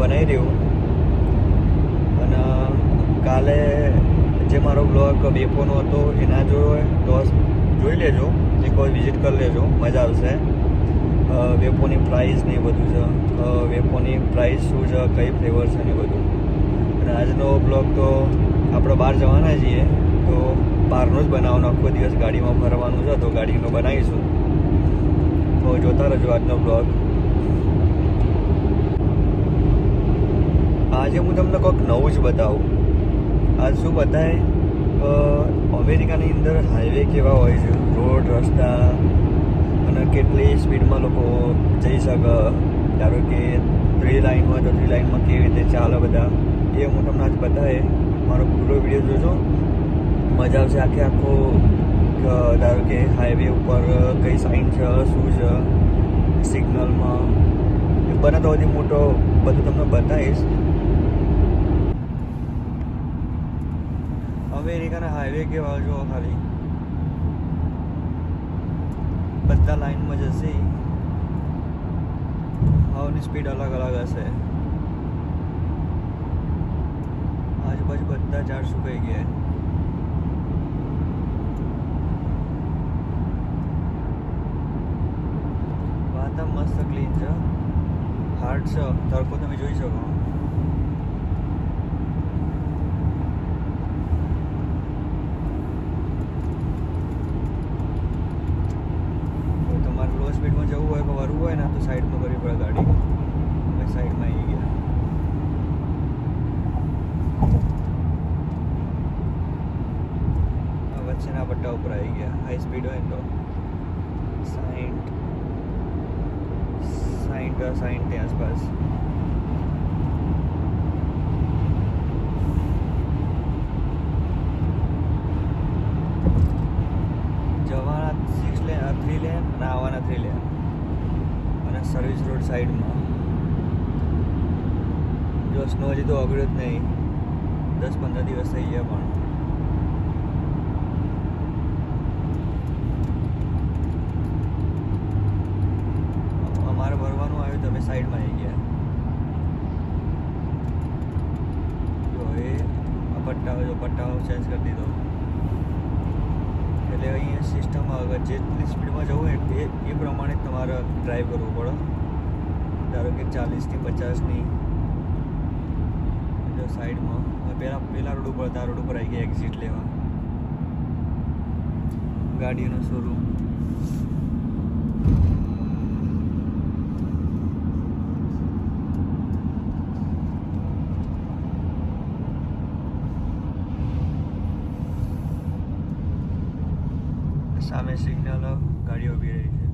બનાવી રહ્યું. અને કાલે જે મારો બ્લોગ બેપોનો હતો એ ના જોયો હોય તો જોઈ લેજો, એકવાર વિઝિટ કરી લેજો, મજા આવશે. વેપોની પ્રાઇસ ને એ બધું છે. વેપોની પ્રાઇસ શું છે, કઈ ફ્લેવર છે ને બધું. અને આજનો બ્લોગ તો આપણે બહાર જવાના છીએ, તો બહારનો જ બનાવવાનો, આખો દિવસ ગાડીમાં ફરવાનું છે, તો ગાડીનો બનાવીશું. તો જોતા રહેજો આજનો બ્લોગ આજે હું તમને કોઈક નવું જ બતાવું. આજ શું બતાય અમેરિકાની અંદર હાઈવે કેવા હોય છે? રોડ, રસ્તા, અને કેટલી સ્પીડમાં લોકો જઈ શકે? ધારો કે થ્રી લાઈન હોય તો થ્રી લાઈનમાં કેવી રીતે ચાલે બધા? એ હું તમને આજ બતાવે મારો પૂરો વીડિયો જોજો. મજા આવશે આખે આખો ધારો કે હાઈવે ઉપર કઈ સાઈન છે, શું છે સિગ્નલમાં બને તો હજી મોટો બધું તમને બતાવીશ. અમેરિકાના હાઈવે કેવા જો ખાલી. બધા લાઈનમાં જશે. હવાની સ્પીડ અલગ અલગ હશે. આજુબાજુ બધા ઝાડ સુકાઈ ગયા. વાતાવરણ મસ્ત ક્લીન છે. હાર્ડ છે. તડકો તમે જોઈ શકો તો તમારે લો સ્પીડમાં જવું હોય ને, તો સાઈડમાં કરવી પડે ગાડી. સાઈડમાં આવી ગયા. વચ્ચેના પટ્ટા ઉપર આવી ગયા. હાઈ સ્પીડ હોય તો. સાઈઠ સાઈઠ સાઈઠની આસપાસ જવાના સિક્સ લેન થ્રી લેન અને આવવાના થ્રી લેન અને સર્વિસ રોડ સાઈડમાં જો હજી તો અગળ્યો જ નહીં. દસ પંદર દિવસ થઈ ગયા પણ. અમારે ભરવાનું આવ્યું, તમે સાઈડમાં આવી ગયા. પટ્ટાઓ, જો પટ્ટાઓ ચેન્જ કરી દીધો. એટલે અહીંયા સિસ્ટમમાં અગર જેટલી સ્પીડમાં જવું હોય એ એ પ્રમાણે તમારે ડ્રાઈવ કરવું પડે. ધારો કે ચાલીસથી પચાસની. સાઈડમાં. પહેલાં પહેલા રોડ ઉપર હતા. રોડ ઉપર આવી ગયા એક્ઝિટ લેવા. ગાડીનો શોરૂમ સામે સિગ્નલ ગાડીઓ ઊભી રહી છે.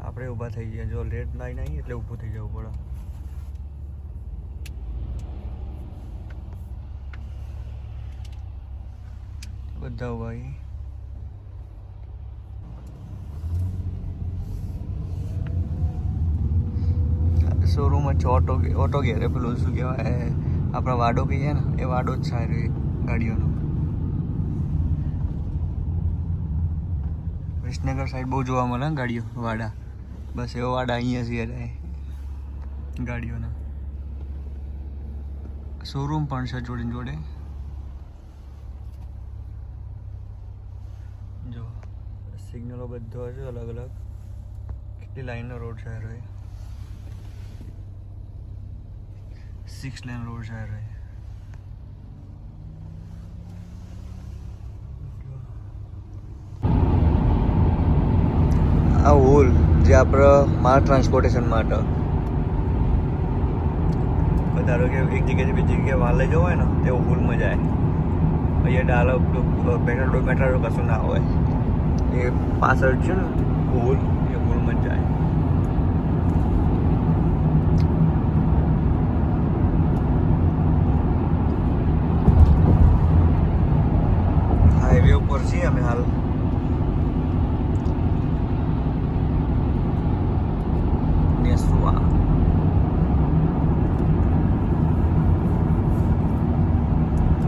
આપણે ઊભા થઈ ગયા. જો રેડ લાઈન આવી, એટલે ઊભું થઈ જવું પડે. બધા ઊભા શોરૂમ જ છે ઓટો ઓટો ગેરે પેલું શું કહેવાય, આપણા વાડો કહીએ ને, એ વાડો જ છે ગાડીઓનો. વિસનગર સાઈડ બહુ જોવા મળે ગાડીઓ, વાડા. બસ એવો વાડા અહીંયા છે રહે ગાડીઓના. શોરૂમ પણ છે જોડે જોડે જો સિગ્નલો બધો હશે અલગ અલગ. કેટલી લાઈનનો રોડ છે રહે સિક્સ લેન રોડ છે રહે આ હોલ જે આપણે માલ ટ્રાન્સપોર્ટેશન માટે. ધારો કે એક જગ્યાએથી બીજી જગ્યાએ લઈ જવો હોય ને તેવો હોલમાં જાય. અહીંયા ડાલો પેટ્રોલ મેટ્રો કશું ના હોય. એ પાછળ છે ને ગોલ એ હોલમાં જ જાય હાઈવે ઉપર છીએ અમે હાલ.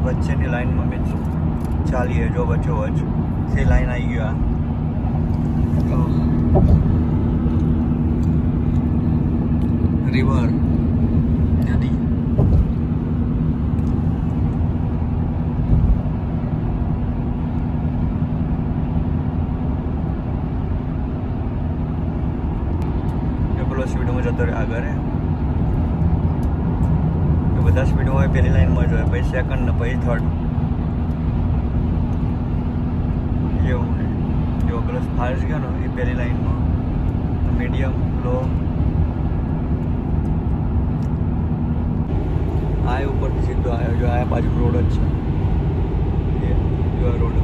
વચ્ચેની લાઈનમાં મેં ચાલીએ, જો વચ્ચે વચ્ચે તે. લાઈન આવી ગયો river આવ્યો જો આ બાજુ રોડ જ છે એ જો આ રોડ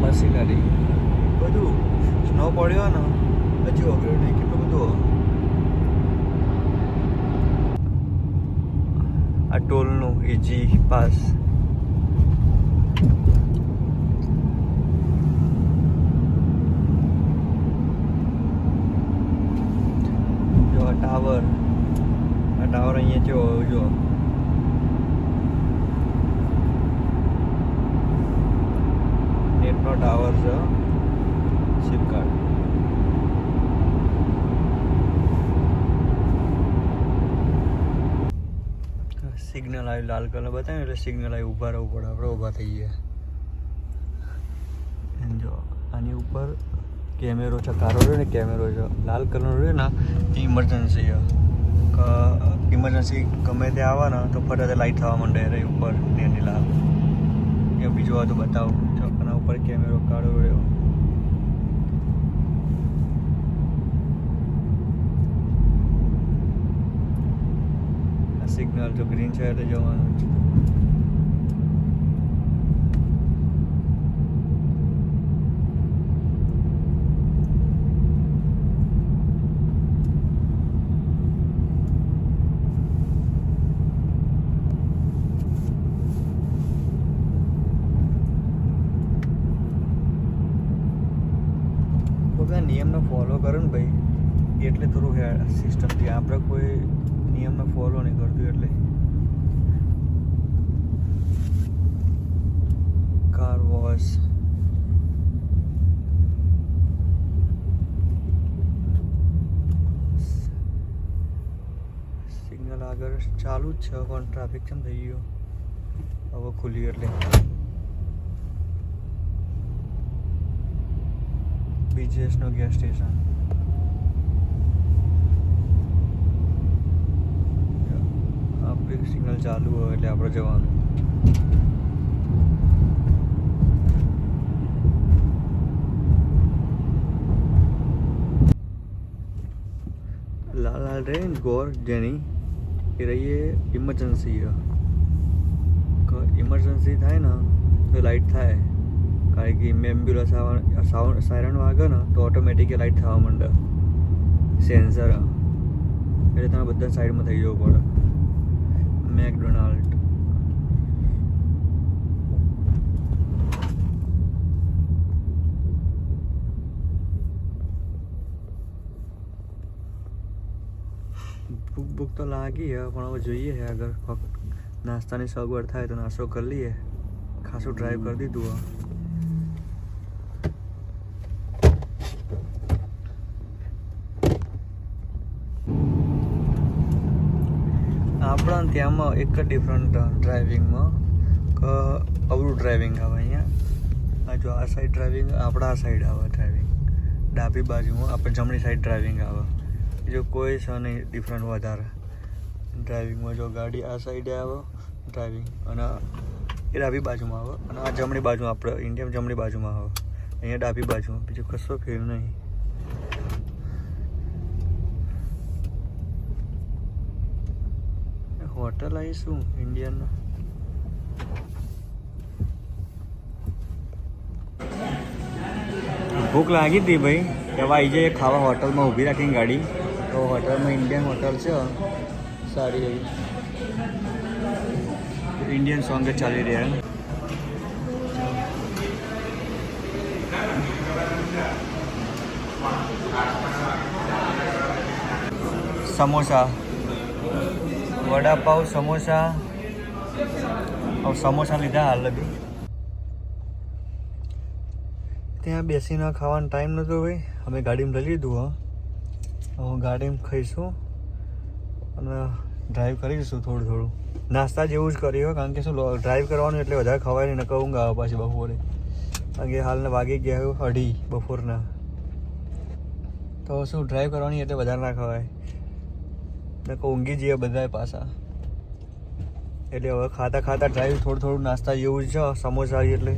મશીનરી બધું સ્નો પડ્યો ને હજી વગર નહીં કેટલું બધું આ ટોલનું ઇજી પાસ જો આ ટાવર આ ટાવર અહીંયા જો જો છે સિમ કાર્ડ સિગ્નલ આવ્યું લાલ કલર બતાવ્યું એટલે સિગ્નલ આવ્યું ઊભા રહેવું પડે. આપણે ઊભા થઈ ગયા. જો, આની ઉપર કેમેરો છે કારો રહ્યો ને કેમેરો છે. લાલ કલરનો રહ્યો ને એ ઇમરજન્સી ઇમરજન્સી ગમે તે આવે ને તો ફટાફટ લાઈટ થવા માંડે, રહી ઉપર, એની લાલ. એ બીજું હતું બતાવું. ઉપર કેમેરો કાળો રહ્યો સિગ્નલ તો ગ્રીન છે એટલે જવાનું છે બધા નિયમને ફોલો કરે ને ભાઈ એટલે થોડું હે સિસ્ટમથી આપણે કોઈ નિયમને ફોલો નહીં કરતું એટલે કાર વોશ સિગ્નલ આગળ ચાલુ જ છે પણ ટ્રાફિક કેમ થઈ ગયો. હવે ખુલ્યું એટલે. બીજીએસનો ગેસ સ્ટેશન આપણે સિગ્નલ ચાલુ હોય એટલે આપણે જવાનું. લાલ લાલ રે ગોર જેની. એ રહીએ ઇમરજન્સી ઇમરજન્સી થાય ને, તો લાઇટ થાય. કારણ કે એમ્બ્યુલન્સ આવવા સાયરન વાગે ને, તો ઓટોમેટિક લાઇટ થવા માંડે. સેન્સર એટલે તમે બધા સાઈડમાં થઈ જવું પડે. મેકડોનાલ્ડ ભૂખ ભૂખ તો લાગી હે પણ હવે જોઈએ છે અગર કોક નાસ્તાની સગવડ થાય તો નાસ્તો કરી લઈએ. ખાસું ડ્રાઈવ કરી દીધું હવે. આપણા ત્યાંમાં એક જ ડિફરન્ટ ડ્રાઇવિંગમાં કે અવરું ડ્રાઇવિંગ આવે અહીંયા. આ જો આ સાઈડ ડ્રાઇવિંગ આપણા આ સાઈડ આવે ડ્રાઇવિંગ ડાબી બાજુમાં આપણે જમણી સાઈડ ડ્રાઇવિંગ આવે. બીજો કોઈ છે નહીં ડિફરન્ટ વધારે. ડ્રાઇવિંગમાં જો ગાડી આ સાઈડે આવો ડ્રાઇવિંગ અને એ ડાબી બાજુમાં આવે. અને આ જમણી બાજુ આપણે ઇન્ડિયામાં જમણી બાજુમાં આવે. અહીંયા ડાબી બાજુમાં. બીજું કશો ફેર નહીં. હોટલ આવી શું? ઇન્ડિયન ભૂખ લાગી હતી ભાઈ. કે આવી જાય ખાવા હોટલમાં ઊભી રાખીને ગાડી. તો હોટલમાં ઇન્ડિયન હોટલ છે સારી એવી. ઇન્ડિયન સોંગ ચાલી રહ્યા સમોસા. વડાપાવ, સમોસા. સમોસા લીધા હાલ લગી ત્યાં બેસીને ખાવાનો ટાઈમ નહોતો ભાઈ. અમે ગાડીમાં લઈ લીધું, હા. હવે ગાડીમાં ખાઈશું અને ડ્રાઈવ કરીશું થોડું થોડું. નાસ્તા જેવું જ કર્યું કારણ કે શું ડ્રાઈવ કરવાનું એટલે વધારે ખવાય નહીં ઊંઘ આવે પાછી બપોરે. કારણ કે હાલને વાગી ગયા અઢી બપોરના. તો શું ડ્રાઈવ કરવાની એટલે વધારે ના ખવાય. નકર ઊંઘી જઈએ બધા પાછા. એટલે હવે ખાતા ખાતા ડ્રાઈવ થોડું થોડું નાસ્તા જેવું જ સમોસા એટલે.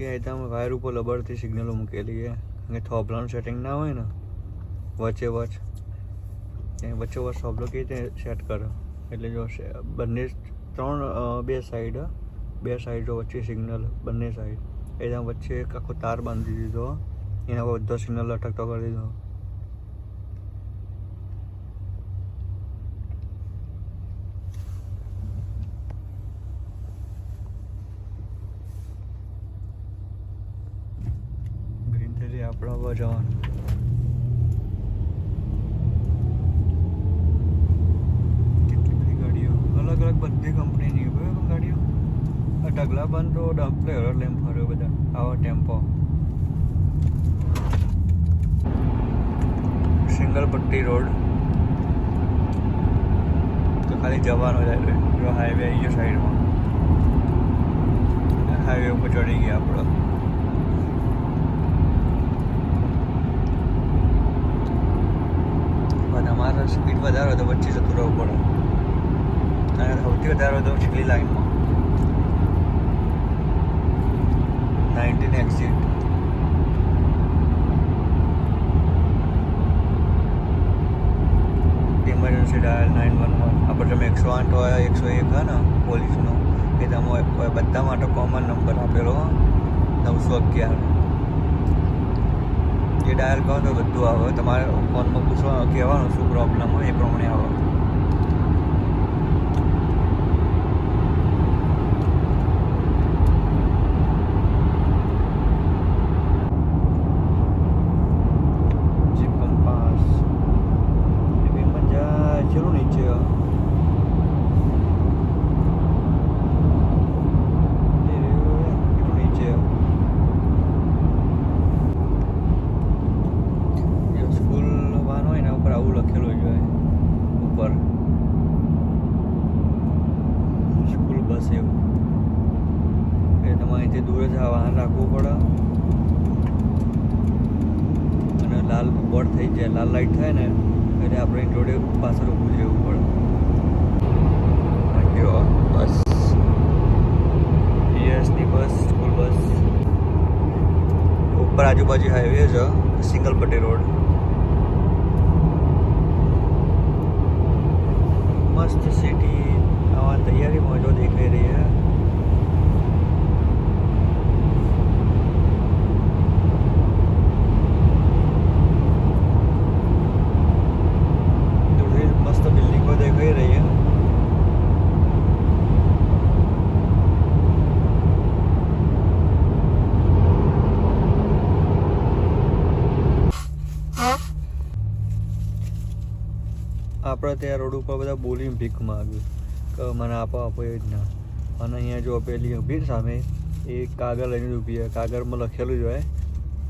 અમુક જગ્યાએ તો અમે વાયર ઉપર લબડતી સિગ્નલો મૂકેલી છે. કે થોભલાનું સેટિંગ ના હોય ને, વચ્ચે વચ ત્યાં વચ્ચે વચ થોભલો કેવી રીતે સેટ કરે? એટલે જો બંને ત્રણ બે સાઈડ બે સાઈડો વચ્ચે સિગ્નલ બંને સાઈડ એના વચ્ચે એક આખો તાર બાંધી દીધો. એના પર બધો સિગ્નલ અટકતો કરી દીધો ગ્રીન થઈ આપણે હવે જવાનું કેટલી બધી ગાડીઓ અલગ અલગ બધી કંપનીની હોય પણ ગાડીઓ આ ઢગલા બંધ તો ડમ્પલે હરર લઈને ફર્યો બધા આવો ટેમ્પો સિંગલ પટ્ટી રોડ તો ખાલી જવાનો જ હાઈવે જો હાઈવે આવી ગયો સાઈડમાં હાઈવે ઉપર ચડી ગયા આપણે પણ તમારે સ્પીડ વધારે તો વચ્ચે જતું રહેવું પડે. અને સૌથી વધારે તો છેલ્લી લાઈનમાં nineteen exit emergency dial nine one one આપણે તમે એકસો આઠ હોય, એકસો એક હોય ને પોલીસનો એ તમે બધા માટે કોમન નંબર આપેલો, નવસો અગિયાર. એ ડાયલ કરો તો બધું આવે. તમારે ફોનમાં પૂછવાનું, કહેવાનું શું પ્રોબ્લેમ હોય એ પ્રમાણે આવે જીપ કંપાસ એવી મજા ચલો નીચે એ રહ્યું, એટલું નીચે જો સ્કૂલ વાન હોય ને ઉપર આવું લખેલું જ હોય ઉપર સ્કૂલ બસ એવું એ તમારે અહીંથી દૂર જ આ વાહન રાખવું પડે અને લાલ બોર્ડ થઈ જાય લાલ લાઈટ થાય ને, એટલે આપણે જોડે પાછળ ઊભું જ રહેવું પડે. બસ. યસની બસ, સ્કૂલ બસ. ઉપર આજુબાજુ હાઈવે છે સિંગલ પટ્ટી રોડ. મસ્ત સિટી આવા તૈયારીમાં જો દેખાઈ આપણે ત્યાં રોડ ઉપર બધા બોલીને ભીખ માગ્યું કે મને આપો આપો એ જ ના અને અહીંયા જો પેલી ઊભી સામે, એ કાગળ લઈને ઊભી હોય કાગળમાં લખેલું જ હોય.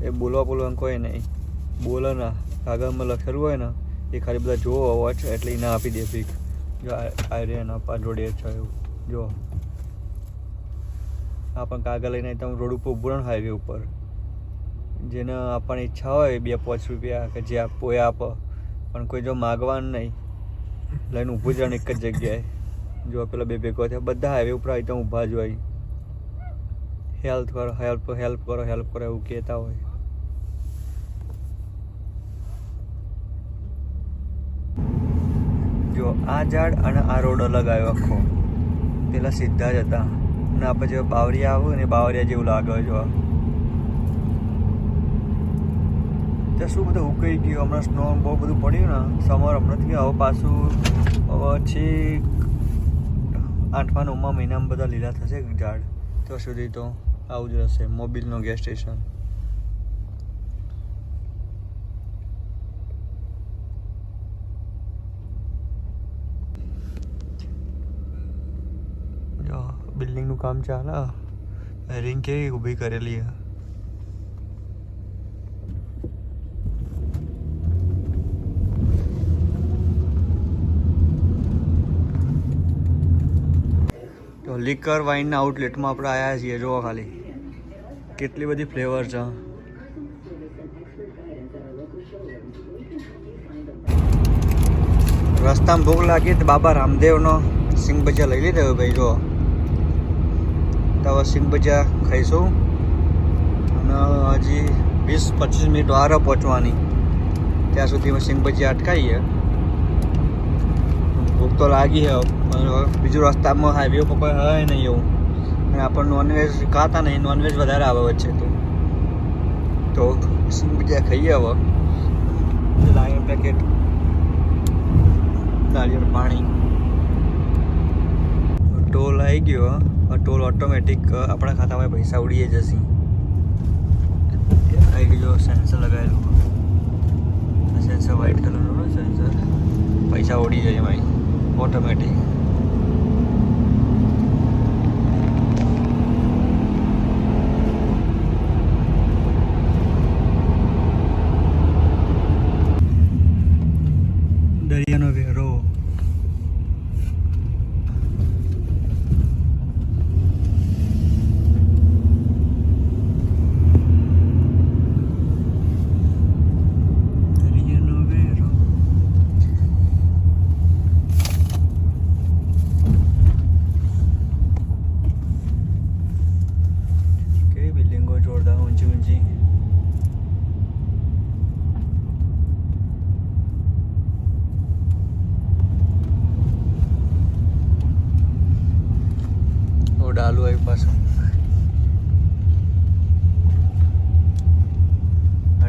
એ બોલવા બોલવાનું કોઈ નહીં. બોલે ના, કાગળમાં લખેલું હોય ને, એ ખાલી બધા જોવો અવાજ, એટલે એને આપી દે ભીખ. જો આ આપા જોડે જ છે એવું. જો આપણે કાગળ લઈને તમે રોડ ઉપર ઉભરણ હાઈવે ઉપર. જેને આપણને ઈચ્છા હોય બે પાંચ રૂપિયા કે જે આપવો એ આપો. પણ કોઈ જો માગવાનું નહીં. લઈને ઊભું જણ એક જ જગ્યાએ. જો પેલા બે ભેગો થયા. બધા હાઈવે ઉપર આવી તો ઊભા જ હોય. હેલ્પ કરો હેલ્પ હેલ્પ કરો હેલ્પ કરો એવું કહેતા હોય. જો આ ઝાડ અને આ રોડ અલગ આવ્યો આખો. પેલા સીધા જ હતા. અને આપણે જે બાવરિયા આવ્યું ને બાવરિયા જેવું લાગે જો ત્યાં શું બધું ઉકાઈ ગયું? હમણાં સ્નો બહુ બધું પડ્યું ને. સમર હમણાંથી હવે પાછું હવે છેક આઠમા, નવમા મહિનામાં બધા લીલા થશે ઝાડ? તો સુધી તો આવું જ રહેશે. મોબિલનો ગેસ સ્ટેશન બિલ્ડિંગનું કામ ચાલે. રિંગ કેવી ઊભી કરેલી છે તો લિકર વાઇનના આઉટલેટમાં આપણે આવ્યા છીએ, જુઓ ખાલી. કેટલી બધી ફ્લેવર છે. રસ્તામાં ભૂખ લાગી તો બાબા રામદેવનો સિંગ ભજીયા લઈ લીધો ભાઈ જો તો હવે ભજીયા ખાઈશું. અને હજી વીસ પચીસ મિનિટ વાર પહોંચવાની. ત્યાં સુધી સિંગ ભજીયા અટકાવીએ ભૂખ તો લાગી હવે. બીજું રસ્તામાં હાઈવે ઉપર કોઈ હોય નહીં એવું. અને આપણે નોનવેજ ખાતા નહીં નોનવેજ વધારે આવે વચ્ચે તો. તો બીજા ખાઈએ હવે. લાઈન પેકેટ. નાળિયેર પાણી. ટોલ આવી ગયો ટોલ ઓટોમેટિક આપણા ખાતામાં પૈસા ઉડીએ જશે. આવી ગયો સેન્સર લગાવેલું. સેન્સર વ્હાઈટ કલરનું સેન્સર પૈસા ઉડી જાય ભાઈ ઓટોમેટિક દરિયાનો વેરો દરિયાનો વેરો કેવી બિલ્ડિંગો જોરદાર ઊંચી ઊંચી ઓ ડાલુ આવી પાછું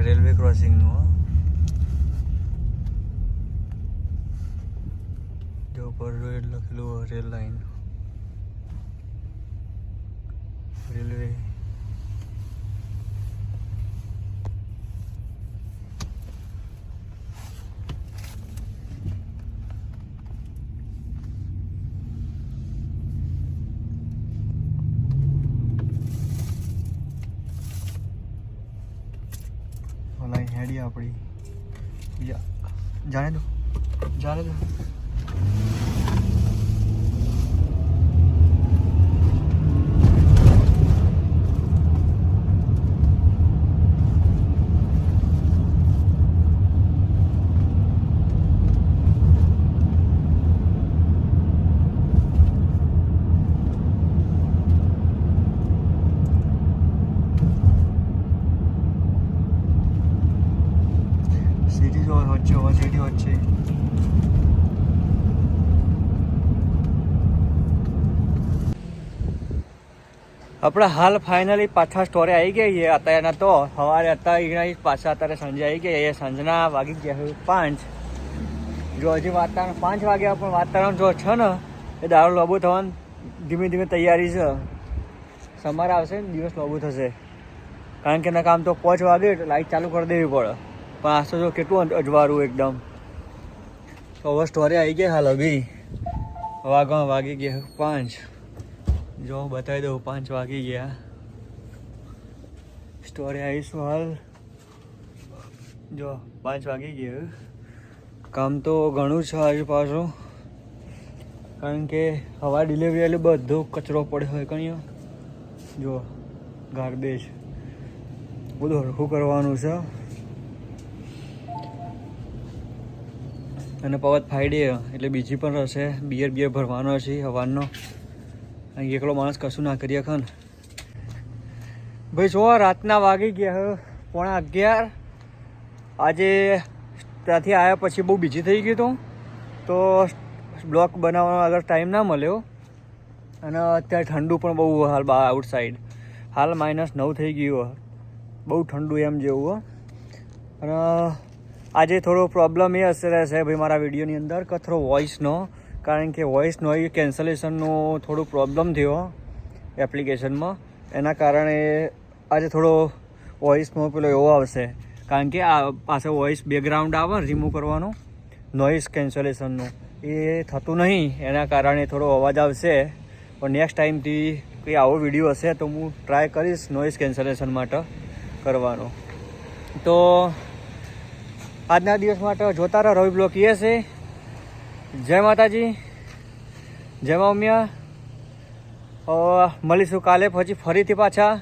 રેલવે ક્રોસિંગનું હો જો પર રોડ લખેલું રેલ લાઈન. રેલવે. આપણે હાલ ફાઇનલી પાછા સ્ટોરે આવી ગઈ છે. અત્યારના તો સવારે અત્યારે પાછા અત્યારે સાંજે આવી ગયા એ સાંજના વાગી ગયા છે પાંચ. જો હજી વાતાવરણ, પાંચ વાગ્યા પણ વાતાવરણ જો છે ને, એ દારૂ લોબો થવાની ધીમે ધીમે તૈયારી છે. સમાર આવશે ને, દિવસ લોબો થશે. કારણ કે એના કામ તો પાંચ વાગે લાઇટ ચાલુ કરી દેવી પડે. પણ આ તો જો કેટલું અજવાળું એકદમ. તો હવે સ્ટોરે આવી ગયા હાલ અભી. વાગવા વાગી ગયા પાંચ. જો, બતાવી દઉં, પાંચ વાગી ગયા. સ્ટોરે આવીશું હાલ. જો, પાંચ વાગી ગયા. કામ તો ઘણું છે આજુ પાછું. કારણ કે હવા ડિલિવરી એટલે બધો કચરો પડ્યો હોય કંઈ જો ગાર્બેજ બધું હરખું કરવાનું છે. અને પવત ફાઈડે એટલે બીજી પણ રહેશે. બિયર બિયર ભરવાનો છે હવાનો એકલો માણસ કશું ના કરીએ ખન ભાઈ જો રાતના વાગી ગયા પોણા અગિયાર. આજે ત્યાંથી આવ્યા પછી બહુ બીજી થઈ ગયું હતું તો બ્લોક બનાવવાનો આગળ ટાઈમ ના મળ્યો. અને અત્યારે ઠંડુ પણ બહુ હાલ બહાર આઉટ સાઈડ હાલ માઇનસ નવ થઈ ગયું. બહુ ઠંડુ એમ જેવું. અને આજે થોડો પ્રોબ્લેમ એ અસર રહેશે ભાઈ મારા વિડીયોની અંદર કે થોડો વોઇસનો કારણ કે વોઇસ નોઇઝ કેન્સલેશનનો થોડું પ્રોબ્લેમ થયો એપ્લિકેશનમાં એના કારણે આજે થોડો વોઇસમાં પેલો એવો આવશે. કારણ કે આ પાસે વોઇસ બેકગ્રાઉન્ડ આવે રિમૂવ કરવાનો નોઇઝ કેન્સલેશનનું એ થતું નહીં. એના કારણે થોડો અવાજ આવશે. પણ નેક્સ્ટ ટાઈમથી કંઈ આવો વીડિયો હશે તો હું ટ્રાય કરીશ નોઇઝ કેન્સલેશન માટે કરવાનો. તો આજના દિવસ માટે જોતા રહો. Ravi block A. છે જય માતાજી. જય મા મળીશું કાલે પછી ફરીથી પાછા.